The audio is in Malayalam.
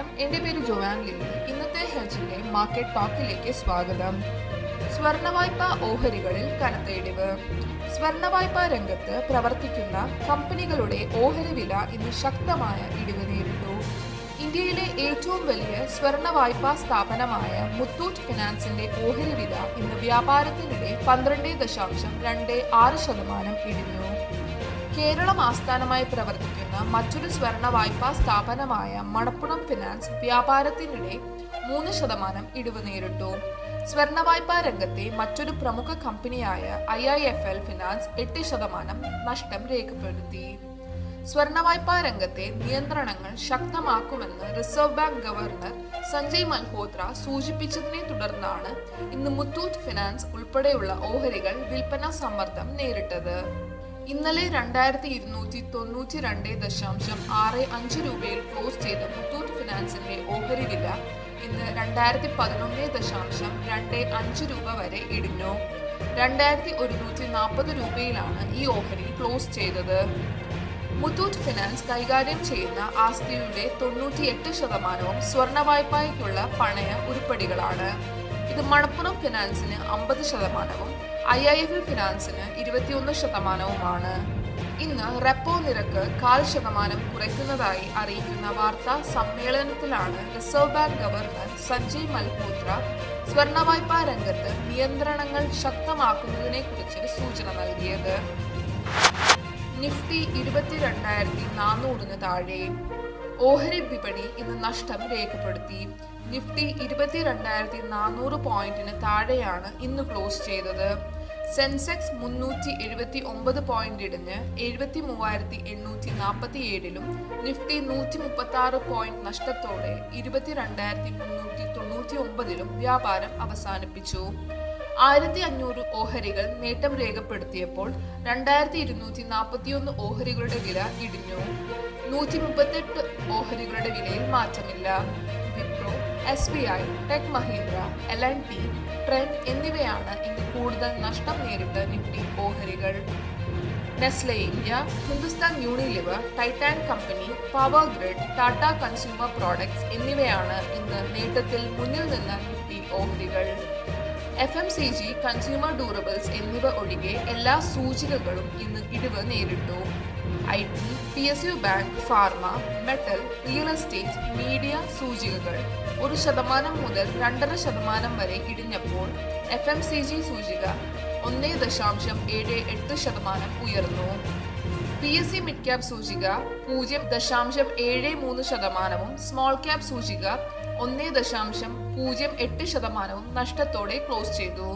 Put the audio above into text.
എന്റെ പേര് ജോവാൻ ലില്ലി. ഇന്നത്തെ ഹെൽജിന്റെ മാർക്കറ്റ് ടോക്കിലേക്ക് സ്വാഗതം. സ്വർണ വായ്പാ ഓഹരികളിൽ കനത്ത ഇടിവ്. സ്വർണ വായ്പാ രംഗത്ത് പ്രവർത്തിക്കുന്ന കമ്പനികളുടെ ഓഹരി വില ഇന്ന് ശക്തമായ ഇടിവ് നേരിട്ടു. ഇന്ത്യയിലെ ഏറ്റവും വലിയ സ്വർണ വായ്പാ സ്ഥാപനമായ മുത്തൂറ്റ് ഫിനാൻസിന്റെ ഓഹരി വില ഇന്ന് വ്യാപാരത്തിനിടെ പന്ത്രണ്ട് ദശാംശം രണ്ട് ആറ് ശതമാനം ഇടിഞ്ഞു. കേരളം ആസ്ഥാനമായി പ്രവർത്തിക്കുന്ന മറ്റൊരു സ്വർണ വായ്പാ സ്ഥാപനമായ മണപ്പുറം ഫിനാൻസ് വ്യാപാരത്തിനിടെ മൂന്ന് ശതമാനം ഇടിവ് നേരിട്ടു. സ്വർണ വായ്പാ രംഗത്തെ മറ്റൊരു പ്രമുഖ കമ്പനിയായ I I F L finance എട്ട് ശതമാനം നഷ്ടം രേഖപ്പെടുത്തി. സ്വർണ വായ്പാ രംഗത്തെ നിയന്ത്രണങ്ങൾ ശക്തമാക്കുമെന്ന് reserve bank governor Sanjay Malhotra സൂചിപ്പിച്ചതിനെ തുടർന്നാണ് ഇന്ന് മുത്തൂറ്റ് ഫിനാൻസ് ഉൾപ്പെടെയുള്ള ഓഹരികൾ വിൽപ്പന സമ്മർദ്ദം നേരിട്ടത്. ഇന്നലെ രണ്ടായിരത്തി ഇരുന്നൂറ്റി തൊണ്ണൂറ്റി രണ്ട് ദശാംശം ആറ് അഞ്ച് രൂപയിൽ ക്ലോസ് ചെയ്ത മുത്തൂറ്റ് ഫിനാൻസിന്റെ ഓഹരി വില ഇന്ന് രണ്ടായിരത്തി പതിനൊന്ന് ദശാംശം രണ്ട് അഞ്ച് രൂപ വരെ ഇടിഞ്ഞു. രണ്ടായിരത്തി ഒരുന്നൂറ്റി നാൽപ്പത് രൂപയിലാണ് ഈ ഓഹരി ക്ലോസ് ചെയ്തത്. മുത്തൂറ്റ് ഫിനാൻസ് കൈകാര്യം ചെയ്യുന്ന ആസ്തിയുടെ തൊണ്ണൂറ്റിയെട്ട് ശതമാനവും സ്വർണ വായ്പയ്ക്കുള്ള പണയ ഉരുപ്പടികളാണ്. ഇത് മണപ്പുറം ഫിനാൻസിന് അമ്പത് ശതമാനവും ഐ ഐ എഫ് എൽ ഫിനാൻസിന് ഇരുപത്തിയൊന്ന് ശതമാനവുമാണ്. ഇന്ന് റെപ്പോ നിരക്ക് കാൽ ശതമാനം കുറയ്ക്കുന്നതായി അറിയിക്കുന്ന വാർത്താ സമ്മേളനത്തിലാണ് reserve bank governor Sanjay Malhotra സ്വർണ വായ്പാ രംഗത്ത് നിയന്ത്രണങ്ങൾ ശക്തമാക്കുന്നതിനെക്കുറിച്ച് സൂചന നൽകിയത്. നിഫ്റ്റി ഇരുപത്തിരണ്ടായിരത്തി നാനൂറിന് താഴെ. ഓഹരി വിപണി ഇന്ന് നഷ്ടം രേഖപ്പെടുത്തി. നിഫ്റ്റി ഇരുപത്തിരണ്ടായിരത്തി നാനൂറ് പോയിന്റിന് താഴെയാണ് ഇന്ന് ക്ലോസ് ചെയ്തത്. സെൻസെക്സ് മുന്നൂറ്റി എഴുപത്തി ഒമ്പത് പോയിന്റ് ഇടിഞ്ഞ് എഴുപത്തി മൂവായിരത്തി എണ്ണൂറ്റി നാൽപ്പത്തി ഏഴിലും നിഫ്റ്റി നൂറ്റി മുപ്പത്തി ആറ് പോയിന്റ് നഷ്ടത്തോടെ ഇരുപത്തിരണ്ടായിരത്തി മുന്നൂറ്റി തൊണ്ണൂറ്റി ഒമ്പതിലും വ്യാപാരം അവസാനിപ്പിച്ചു. ആയിരത്തി അഞ്ഞൂറ് ഓഹരികൾ നേട്ടം രേഖപ്പെടുത്തിയപ്പോൾ രണ്ടായിരത്തി ഇരുന്നൂറ്റി നാൽപ്പത്തിയൊന്ന് ഓഹരികളുടെ വില ഇടിഞ്ഞു. നൂറ്റി മുപ്പത്തെട്ട് ഓഹരികളുടെ വിലയിൽ മാറ്റമില്ല. Wipro S B I tech Mahindra L N T Trent എന്നിവയാണ് ഇന്ന് കൂടുതൽ നഷ്ടം നേരിട്ട നിഫ്റ്റി ഓഹരികൾ. Nestle India Hindustan Unilever Titan company power grid Tata consumer products എന്നിവയാണ് ഇന്ന് നേട്ടത്തിൽ മുന്നിൽ നിന്ന് നിഫ്റ്റി ഓഹരികൾ. F M C G consumer durables എന്നിവ ഒഴികെ എല്ലാ സൂചികകളും ഇന്ന് ഇടിവ് നേരിട്ടു. I T P S U bank pharma metal real estate media സൂചികകൾ. ഒരു ശതമാനം മുതൽ രണ്ടര ശതമാനം വരെ ഇടിഞ്ഞപ്പോൾ എഫ് എം സി ജി സൂചിക ഒന്ന് ദശാംശം ഏഴ് എട്ട് ശതമാനം ഉയർന്നു. P S C mid cap സൂചിക പൂജ്യം ദശാംശം ഏഴ് മൂന്ന് ശതമാനവും സ്മോൾ ക്യാപ് സൂചിക ഒന്ന് ദശാംശം പൂജ്യം എട്ട് ശതമാനവും നഷ്ടത്തോടെ ക്ലോസ് ചെയ്തു.